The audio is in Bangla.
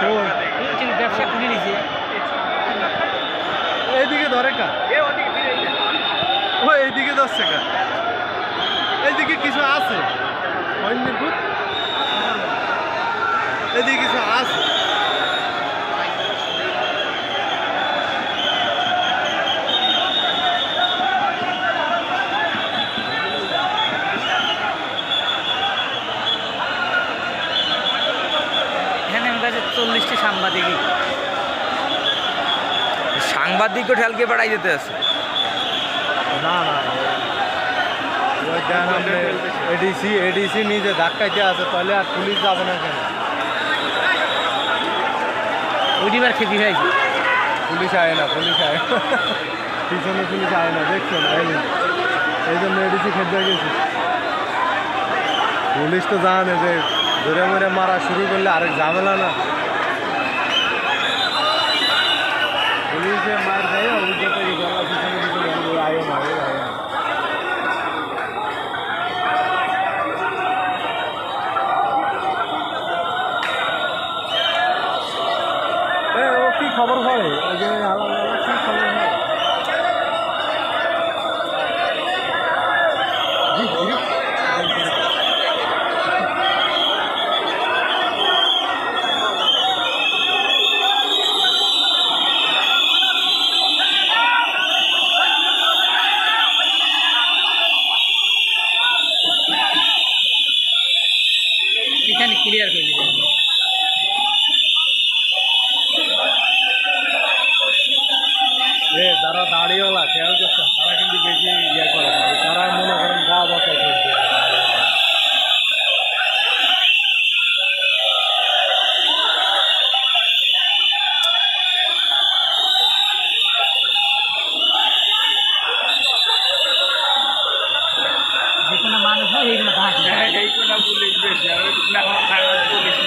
ব্যবসা খুলে নিছে এইদিকে ধরে কা? ও এইদিকে ধরছে কা? এইদিকে কিছু আছে অন্যের ভূত এদিকে কিছু আছে এখানে আমার কাছে চল্লিশটি সাংবাদিকই। সাংবাদিকও ঠেলকে পাঠাই যেতে আছে। না না এডিসি এডিসি নিজে ধাক্কাইতে আছে তাহলে আর পুলিশ যাবে না কেন? ওইটিবার খেতে হয়েছে। পুলিশ আয় না পুলিশ আয়। পিছনে পুলিশ আয় না দেখছেন এই এই জন্য এডিসি খেতে গেছি। পুলিশ তো জানে যে ধরে মরে মারা শুরু করলে আরেক ঝামেলা না। কি খবর হয়? যে কি খবর হয়? ক্লিয়ার করে দিবেন যে যারা দাঁড়িয়েওয়ালা খেয়াল করছেন তারা কিন্তু বেশি ইয়ে করে না তারা মনে করেন গা বসাই খেলছে মানুষ হয় এইগুলো পুলিশ বেশি আর পুলিশ